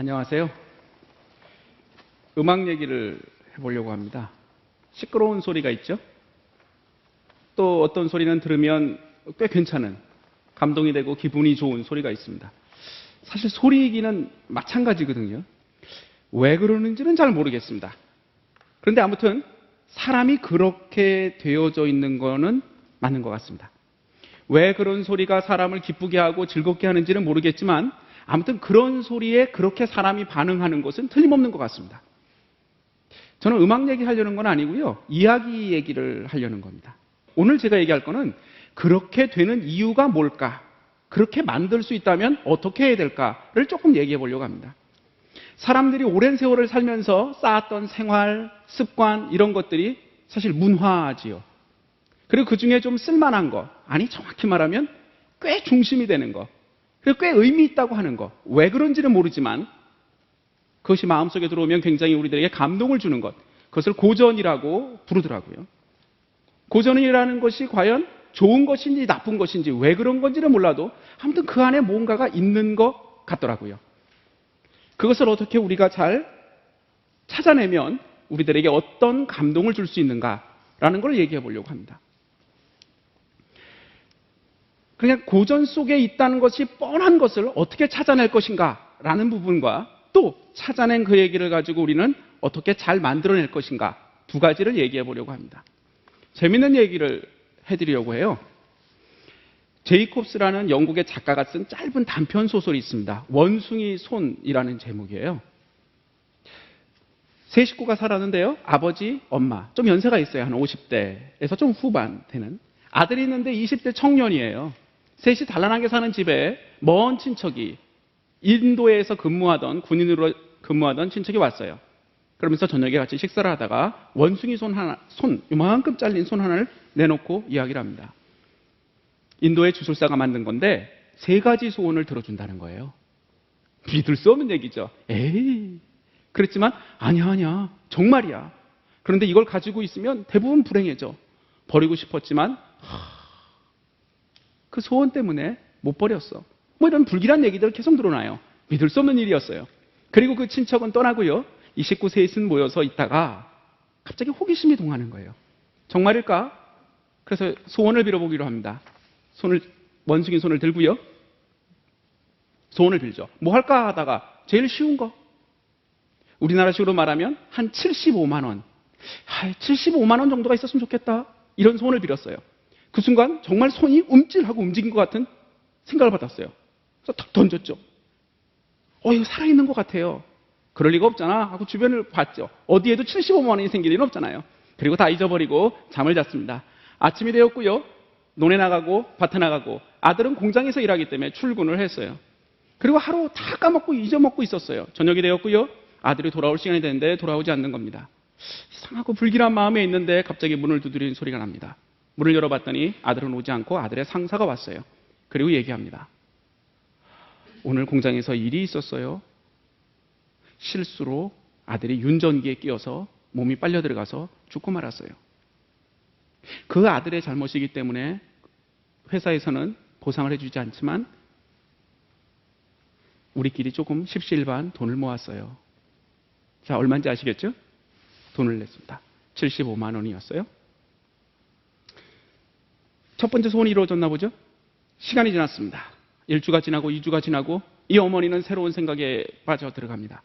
네, 안녕하세요. 음악 얘기를 해보려고 합니다. 시끄러운 소리가 있죠? 또 어떤 소리는 들으면 꽤 괜찮은, 감동이 되고 기분이 좋은 소리가 있습니다. 사실 소리이기는 마찬가지거든요. 왜 그러는지는 잘 모르겠습니다. 그런데 아무튼 사람이 그렇게 되어져 있는 거는 맞는 것 같습니다. 왜 그런 소리가 사람을 기쁘게 하고 즐겁게 하는지는 모르겠지만 아무튼 그런 소리에 그렇게 사람이 반응하는 것은 틀림없는 것 같습니다. 저는 음악 얘기 하려는 건 아니고요. 이야기 얘기를 하려는 겁니다. 오늘 제가 얘기할 거는 그렇게 되는 이유가 뭘까? 그렇게 만들 수 있다면 어떻게 해야 될까를 조금 얘기해 보려고 합니다. 사람들이 오랜 세월을 살면서 쌓았던 생활, 습관, 이런 것들이 사실 문화지요. 그리고 그 중에 좀 쓸만한 거, 아니, 정확히 말하면 꽤 중심이 되는 거, 그리고 꽤 의미 있다고 하는 거. 왜 그런지는 모르지만 그것이 마음속에 들어오면 굉장히 우리들에게 감동을 주는 것. 그것을 고전이라고 부르더라고요. 고전이라는 것이 과연 좋은 것인지 나쁜 것인지 왜 그런 건지는 몰라도 아무튼 그 안에 뭔가가 있는 것 같더라고요. 그것을 어떻게 우리가 잘 찾아내면 우리들에게 어떤 감동을 줄 수 있는가라는 걸 얘기해 보려고 합니다. 그냥 고전 속에 있다는 것이 뻔한 것을 어떻게 찾아낼 것인가 라는 부분과 또 찾아낸 그 얘기를 가지고 우리는 어떻게 잘 만들어낼 것인가 두 가지를 얘기해 보려고 합니다. 재밌는 얘기를 해드리려고 해요. 제이콥스라는 영국의 작가가 쓴 짧은 단편 소설이 있습니다. 원숭이 손이라는 제목이에요. 세 식구가 살았는데요. 아버지, 엄마, 좀 연세가 있어요. 한 50대에서 좀 후반 되는. 아들이 있는데 20대 청년이에요. 셋이 단란하게 사는 집에 먼 친척이 인도에서 근무하던 군인으로 근무하던 친척이 왔어요. 그러면서 저녁에 같이 식사를 하다가 원숭이 손 하나, 손, 이만큼 잘린 손 하나를 내놓고 이야기를 합니다. 인도의 주술사가 만든 건데 세 가지 소원을 들어준다는 거예요. 믿을 수 없는 얘기죠. 에이. 그랬지만 아니야, 아니야. 정말이야. 그런데 이걸 가지고 있으면 대부분 불행해져. 버리고 싶었지만 그 소원 때문에 못 버렸어. 뭐 이런 불길한 얘기들 계속 드러나요. 믿을 수 없는 일이었어요. 그리고 그 친척은 떠나고요. 이 식구 셋은 모여서 있다가 갑자기 호기심이 동하는 거예요. 정말일까? 그래서 소원을 빌어보기로 합니다. 손을, 원숭이 손을 들고요. 소원을 빌죠. 뭐 할까 하다가 제일 쉬운 거. 우리나라식으로 말하면 한 75만 원. 75만 원 정도가 있었으면 좋겠다. 이런 소원을 빌었어요. 그 순간 정말 손이 움찔하고 움직인 것 같은 생각을 받았어요. 그래서 탁 던졌죠. 어, 이거 살아있는 것 같아요. 그럴 리가 없잖아. 하고 주변을 봤죠. 어디에도 75만 원이 생길 일은 없잖아요. 그리고 다 잊어버리고 잠을 잤습니다. 아침이 되었고요. 논에 나가고 밭에 나가고 아들은 공장에서 일하기 때문에 출근을 했어요. 그리고 하루 다 까먹고 잊어먹고 있었어요. 저녁이 되었고요. 아들이 돌아올 시간이 됐는데 돌아오지 않는 겁니다. 이상하고 불길한 마음에 있는데 갑자기 문을 두드리는 소리가 납니다. 문을 열어봤더니 아들은 오지 않고 아들의 상사가 왔어요. 그리고 얘기합니다. 오늘 공장에서 일이 있었어요. 실수로 아들이 윤전기에 끼어서 몸이 빨려 들어가서 죽고 말았어요. 그 아들의 잘못이기 때문에 회사에서는 보상을 해주지 않지만 우리끼리 조금 십시일반 돈을 모았어요. 자, 얼마인지 아시겠죠? 돈을 냈습니다. 75만 원이었어요. 첫 번째 소원이 이루어졌나 보죠? 시간이 지났습니다. 1주가 지나고 2주가 지나고 이 어머니는 새로운 생각에 빠져 들어갑니다.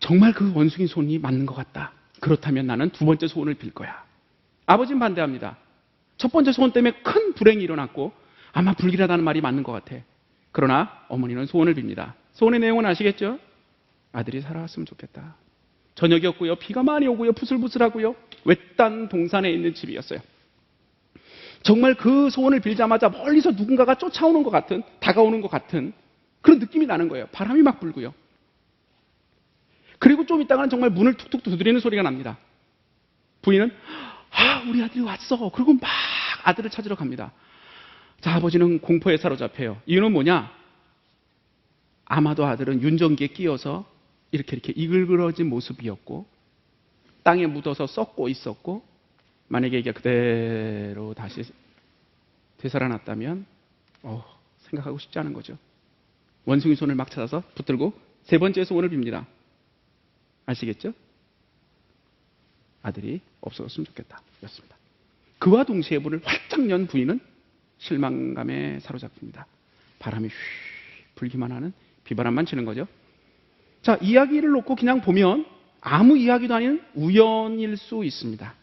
정말 그 원숭이 손이 맞는 것 같다. 그렇다면 나는 두 번째 소원을 빌 거야. 아버지는 반대합니다. 첫 번째 소원 때문에 큰 불행이 일어났고 아마 불길하다는 말이 맞는 것 같아. 그러나 어머니는 소원을 빕니다. 소원의 내용은 아시겠죠? 아들이 살아왔으면 좋겠다. 저녁이었고요. 비가 많이 오고요. 부슬부슬하고요. 외딴 동산에 있는 집이었어요. 정말 그 소원을 빌자마자 멀리서 누군가가 쫓아오는 것 같은, 다가오는 것 같은 그런 느낌이 나는 거예요. 바람이 막 불고요. 그리고 좀 있다가는 정말 문을 툭툭 두드리는 소리가 납니다. 부인은, 아, 우리 아들이 왔어. 그리고 막 아들을 찾으러 갑니다. 자, 아버지는 공포에 사로잡혀요. 이유는 뭐냐? 아마도 아들은 윤전기에 끼어서 이렇게 이렇게 이글그러진 모습이었고, 땅에 묻어서 썩고 있었고, 만약에 이게 그대로 다시 되살아났다면 어, 생각하고 싶지 않은 거죠. 원숭이 손을 막 찾아서 붙들고 세 번째 소원을 빕니다. 아시겠죠? 아들이 없어졌으면 좋겠다. 였습니다. 그와 동시에 문을 활짝 연 부인은 실망감에 사로잡힙니다. 바람이 휘 불기만 하는 비바람만 치는 거죠. 자, 이야기를 놓고 그냥 보면 아무 이야기도 아닌 우연일 수 있습니다.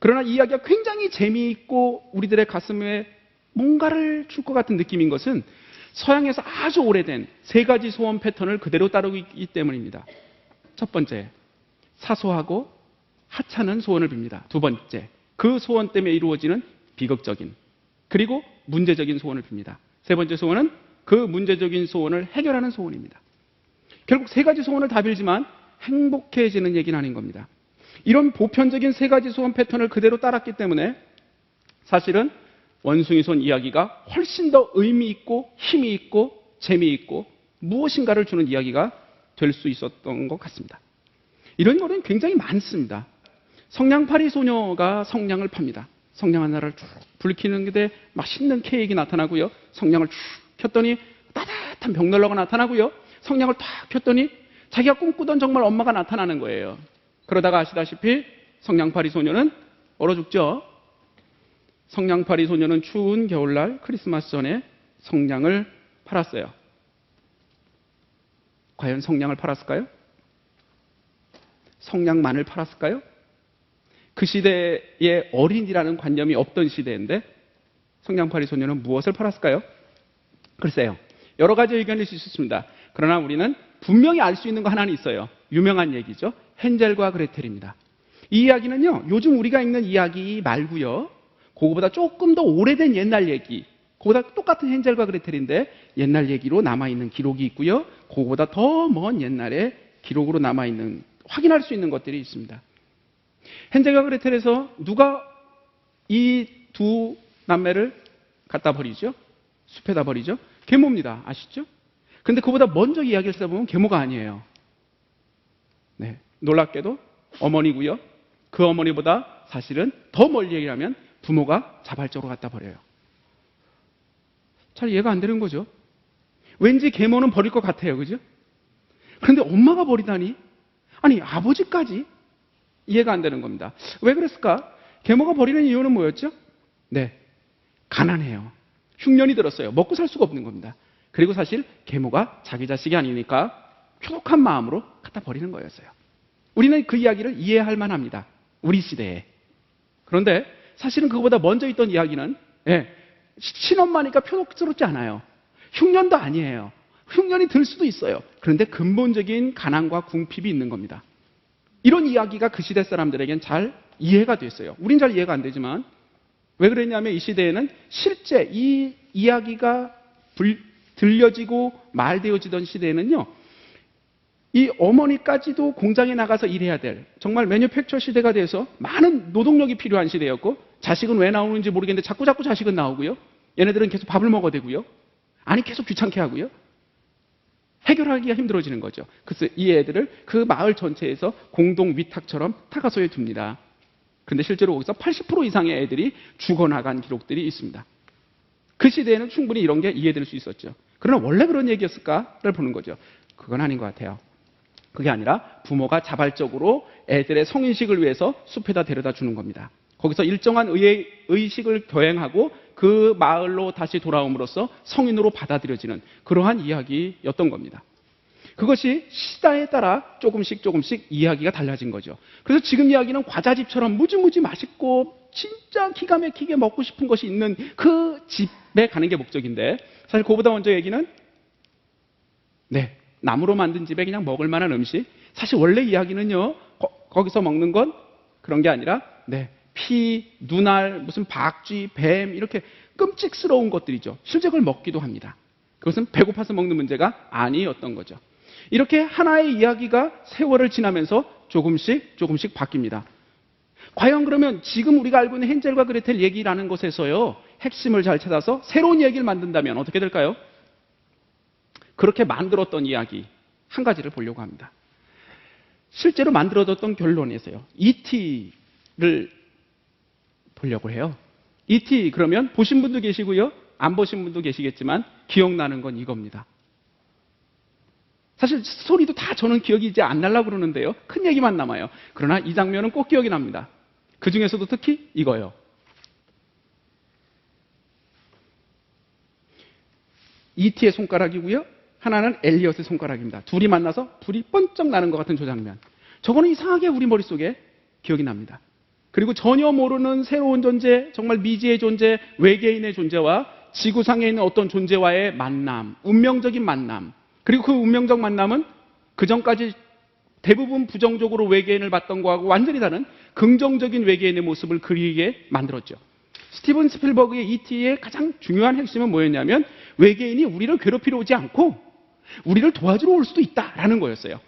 그러나 이 이야기가 굉장히 재미있고 우리들의 가슴에 뭔가를 줄 것 같은 느낌인 것은 서양에서 아주 오래된 세 가지 소원 패턴을 그대로 따르고 있기 때문입니다. 첫 번째, 사소하고 하찮은 소원을 빕니다. 두 번째, 그 소원 때문에 이루어지는 비극적인 그리고 문제적인 소원을 빕니다. 세 번째 소원은 그 문제적인 소원을 해결하는 소원입니다. 결국 세 가지 소원을 다 빌지만 행복해지는 얘기는 아닌 겁니다. 이런 보편적인 세 가지 소원 패턴을 그대로 따랐기 때문에 사실은 원숭이 손 이야기가 훨씬 더 의미 있고 힘이 있고 재미있고 무엇인가를 주는 이야기가 될 수 있었던 것 같습니다. 이런 거는 굉장히 많습니다. 성냥팔이 소녀가 성냥을 팝니다. 성냥 하나를 쭉 불키는데 맛있는 케이크 나타나고요. 성냥을 쭉 켰더니 따뜻한 벽난로가 나타나고요. 성냥을 탁 켰더니 자기가 꿈꾸던 정말 엄마가 나타나는 거예요. 그러다가 아시다시피 성냥팔이 소녀는 얼어 죽죠. 성냥팔이 소녀는 추운 겨울날 크리스마스 전에 성냥을 팔았어요. 과연 성냥을 팔았을까요? 성냥만을 팔았을까요? 그 시대에 어린이라는 관념이 없던 시대인데 성냥팔이 소녀는 무엇을 팔았을까요? 글쎄요. 여러 가지 있을 수 있습니다. 그러나 우리는 분명히 알 수 있는 거 하나는 있어요. 유명한 얘기죠. 헨젤과 그레텔입니다. 이 이야기는요, 요즘 우리가 읽는 이야기 말고요, 그거보다 조금 더 오래된 옛날 얘기, 그거보다 똑같은 헨젤과 그레텔인데 옛날 얘기로 남아있는 기록이 있고요, 그거보다 더 먼 옛날에 기록으로 남아있는, 확인할 수 있는 것들이 있습니다. 헨젤과 그레텔에서 누가 이 두 남매를 갖다 버리죠? 숲에다 버리죠? 계모입니다. 아시죠? 근데 그보다 먼저 이야기를 써보면 계모가 아니에요. 네. 놀랍게도 어머니고요. 그 어머니보다 사실은 더 멀리 얘기하면 부모가 자발적으로 갖다 버려요. 잘 이해가 안 되는 거죠. 왠지 계모는 버릴 것 같아요. 그죠? 그런데 엄마가 버리다니? 아니, 아버지까지? 이해가 안 되는 겁니다. 왜 그랬을까? 계모가 버리는 이유는 뭐였죠? 네. 가난해요. 흉년이 들었어요. 먹고 살 수가 없는 겁니다. 그리고 사실 계모가 자기 자식이 아니니까 표독한 마음으로 갖다 버리는 거였어요. 우리는 그 이야기를 이해할 만합니다. 우리 시대에. 그런데 사실은 그거보다 먼저 있던 이야기는 예, 친엄마니까 표독스럽지 않아요. 흉년도 아니에요. 흉년이 들 수도 있어요. 그런데 근본적인 가난과 궁핍이 있는 겁니다. 이런 이야기가 그 시대 사람들에겐 잘 이해가 됐어요. 우린 잘 이해가 안 되지만 왜 그랬냐면 이 시대에는 실제 이 이야기가 불, 들려지고 말되어지던 시대에는요. 이 어머니까지도 공장에 나가서 일해야 될 정말 매뉴팩처 시대가 돼서 많은 노동력이 필요한 시대였고 자식은 왜 나오는지 모르겠는데 자꾸 자꾸 자식은 나오고요. 얘네들은 계속 밥을 먹어야 되고요. 아니 계속 귀찮게 하고요. 해결하기가 힘들어지는 거죠. 그래서 이 애들을 그 마을 전체에서 공동 위탁처럼 타가소에 둡니다. 근데 실제로 거기서 80% 이상의 애들이 죽어나간 기록들이 있습니다. 그 시대에는 충분히 이런 게 이해될 수 있었죠. 그러나 원래 그런 얘기였을까를 보는 거죠. 그건 아닌 것 같아요. 그게 아니라 부모가 자발적으로 애들의 성인식을 위해서 숲에다 데려다 주는 겁니다. 거기서 일정한 의, 의식을 교행하고 그 마을로 다시 돌아옴으로써 성인으로 받아들여지는 그러한 이야기였던 겁니다. 그것이 시대에 따라 조금씩 조금씩 이야기가 달라진 거죠. 그래서 지금 이야기는 과자집처럼 무지무지 맛있고 진짜 기가 막히게 먹고 싶은 것이 있는 그 집에 가는 게 목적인데 사실 그보다 먼저 얘기는 네 나무로 만든 집에 그냥 먹을 만한 음식 사실 원래 이야기는요 거, 기서 먹는 건 그런 게 아니라 네 피, 눈알, 무슨 박쥐, 뱀 이렇게 끔찍스러운 것들이죠. 실제 그걸 먹기도 합니다. 그것은 배고파서 먹는 문제가 아니었던 거죠. 이렇게 하나의 이야기가 세월을 지나면서 조금씩 조금씩 바뀝니다. 과연 그러면 지금 우리가 알고 있는 헨젤과 그레텔 얘기라는 것에서요, 핵심을 잘 찾아서 새로운 얘기를 만든다면 어떻게 될까요? 그렇게 만들었던 이야기 한 가지를 보려고 합니다. 실제로 만들어졌던 결론에서요, ET를 보려고 해요. ET 그러면 보신 분도 계시고요, 안 보신 분도 계시겠지만 기억나는 건 이겁니다. 사실 스토리도 다 저는 기억이 이제 안 날라 그러는데요. 큰 얘기만 남아요. 그러나 이 장면은 꼭 기억이 납니다. 그 중에서도 특히 이거요. 이티의 손가락이고요. 하나는 엘리엇의 손가락입니다. 둘이 만나서 둘이 번쩍 나는 것 같은 저 장면. 저거는 이상하게 우리 머릿속에 기억이 납니다. 그리고 전혀 모르는 새로운 존재, 정말 미지의 존재, 외계인의 존재와 지구상에 있는 어떤 존재와의 만남, 운명적인 만남. 그리고 그 운명적 만남은 그 전까지 대부분 부정적으로 외계인을 봤던 거하고 완전히 다른 긍정적인 외계인의 모습을 그리게 만들었죠. 스티븐 스필버그의 ET의 가장 중요한 핵심은 뭐였냐면 외계인이 우리를 괴롭히러 오지 않고 우리를 도와주러 올 수도 있다라는 거였어요.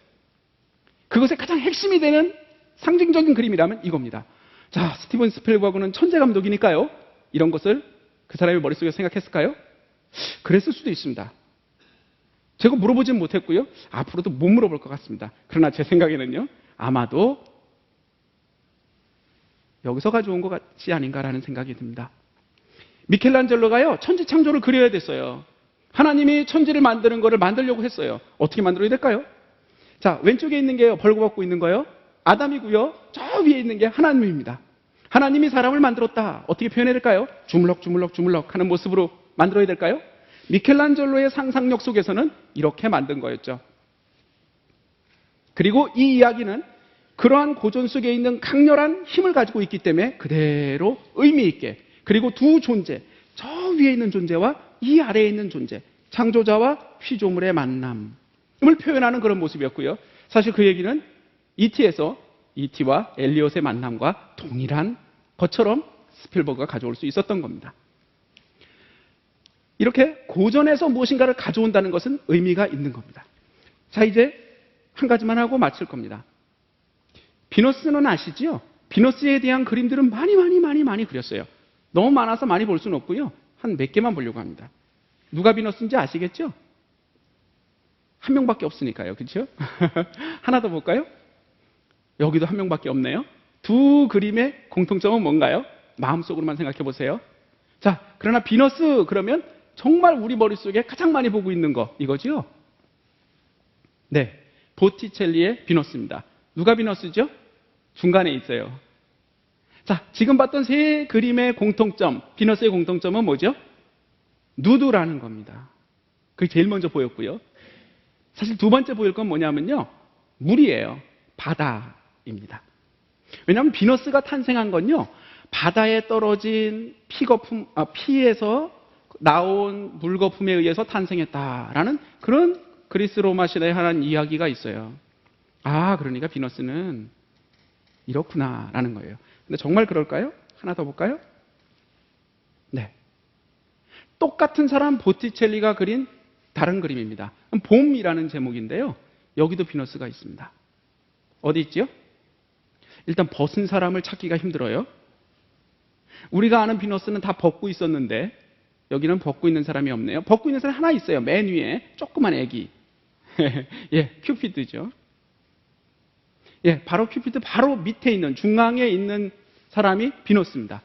그것의 가장 핵심이 되는 상징적인 그림이라면 이겁니다. 자, 스티븐 스필버그는 천재 감독이니까요. 이런 것을 그 사람의 머릿속에 생각했을까요? 그랬을 수도 있습니다. 제가 물어보진 못했고요. 앞으로도 못 물어볼 것 같습니다. 그러나 제 생각에는요. 아마도 여기서 가져온 것 같지 아닌가라는 생각이 듭니다. 미켈란젤로가요. 천지 창조를 그려야 됐어요. 하나님이 천지를 만드는 것을 만들려고 했어요. 어떻게 만들어야 될까요? 자, 왼쪽에 있는 게요. 벌거벗고 있는 거요. 아담이고요. 저 위에 있는 게 하나님입니다. 하나님이 사람을 만들었다. 어떻게 표현해야 될까요? 주물럭 주물럭 주물럭 하는 모습으로 만들어야 될까요? 미켈란젤로의 상상력 속에서는 이렇게 만든 거였죠. 그리고 이 이야기는 그러한 고전 속에 있는 강렬한 힘을 가지고 있기 때문에 그대로 의미 있게 그리고 두 존재, 저 위에 있는 존재와 이 아래에 있는 존재, 창조자와 피조물의 만남을 표현하는 그런 모습이었고요. 사실 그 얘기는 ET에서 ET와 엘리엇의 만남과 동일한 것처럼 스필버그가 가져올 수 있었던 겁니다. 이렇게 고전에서 무엇인가를 가져온다는 것은 의미가 있는 겁니다. 자, 이제 한 가지만 하고 마칠 겁니다. 비너스는 아시지요? 비너스에 대한 그림들은 많이 많이 많이 많이 그렸어요. 너무 많아서 많이 볼 수는 없고요. 한 몇 개만 보려고 합니다. 누가 비너스인지 아시겠죠? 한 명밖에 없으니까요. 그렇죠? 하나 더 볼까요? 여기도 한 명밖에 없네요. 두 그림의 공통점은 뭔가요? 마음속으로만 생각해 보세요. 자, 그러나 비너스 그러면 정말 우리 머릿속에 가장 많이 보고 있는 거 이거죠? 네. 보티첼리의 비너스입니다. 누가 비너스죠? 중간에 있어요. 자, 지금 봤던 세 그림의 공통점, 비너스의 공통점은 뭐죠? 누드라는 겁니다. 그게 제일 먼저 보였고요. 사실 두 번째 보일 건 뭐냐면요. 물이에요. 바다입니다. 왜냐하면 비너스가 탄생한 건요. 바다에 떨어진 피거품, 아, 피에서 나온 물거품에 의해서 탄생했다라는 그런 그리스 로마 시대에 하는 이야기가 있어요. 아, 그러니까 비너스는 이렇구나라는 거예요. 근데 정말 그럴까요? 하나 더 볼까요? 네. 똑같은 사람 보티첼리가 그린 다른 그림입니다. 봄이라는 제목인데요. 여기도 비너스가 있습니다. 어디 있지요? 일단 벗은 사람을 찾기가 힘들어요. 우리가 아는 비너스는 다 벗고 있었는데 여기는 벗고 있는 사람이 없네요. 벗고 있는 사람이 하나 있어요. 맨 위에 조그만 애기. 예, 큐피드죠. 예, 바로 큐피드 바로 밑에 있는 중앙에 있는 사람이 비너스입니다.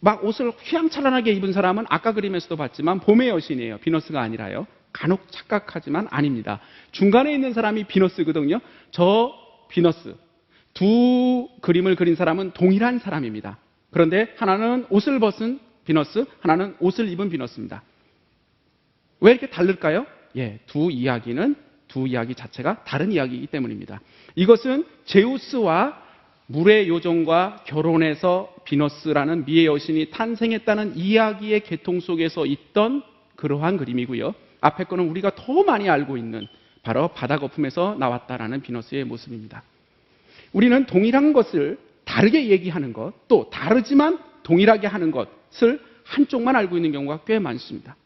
막 옷을 휘황찬란하게 입은 사람은 아까 그림에서도 봤지만 봄의 여신이에요. 비너스가 아니라요. 간혹 착각하지만 아닙니다. 중간에 있는 사람이 비너스거든요. 저 비너스 두 그림을 그린 사람은 동일한 사람입니다. 그런데 하나는 옷을 벗은 비너스, 하나는 옷을 입은 비너스입니다. 왜 이렇게 다를까요? 예, 두 이야기는 두 이야기 자체가 다른 이야기이기 때문입니다. 이것은 제우스와 물의 요정과 결혼해서 비너스라는 미의 여신이 탄생했다는 이야기의 계통 속에서 있던 그러한 그림이고요. 앞에 거는 우리가 더 많이 알고 있는 바로 바다 거품에서 나왔다라는 비너스의 모습입니다. 우리는 동일한 것을 다르게 얘기하는 것, 또 다르지만 동일하게 하는 것을 한쪽만 알고 있는 경우가 꽤 많습니다.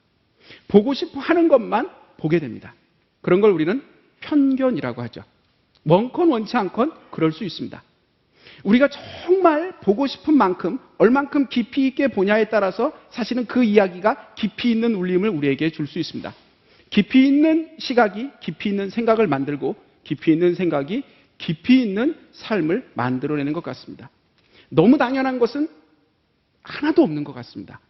보고 싶어 하는 것만 보게 됩니다. 그런 걸 우리는 편견이라고 하죠. 원컨 원치 않건 그럴 수 있습니다. 우리가 정말 보고 싶은 만큼 얼만큼 깊이 있게 보냐에 따라서 사실은 그 이야기가 깊이 있는 울림을 우리에게 줄 수 있습니다. 깊이 있는 시각이 깊이 있는 생각을 만들고 깊이 있는 생각이 깊이 있는 삶을 만들어내는 것 같습니다. 너무 당연한 것은 하나도 없는 것 같습니다.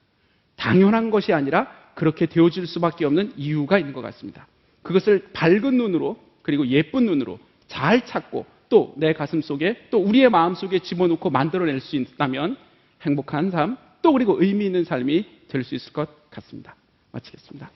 당연한 것이 아니라 그렇게 되어질 수밖에 없는 이유가 있는 것 같습니다. 그것을 밝은 눈으로 그리고 예쁜 눈으로 잘 찾고 또 내 가슴 속에 또 우리의 마음 속에 집어넣고 만들어낼 수 있다면 행복한 삶 또 그리고 의미 있는 삶이 될 수 있을 것 같습니다. 마치겠습니다.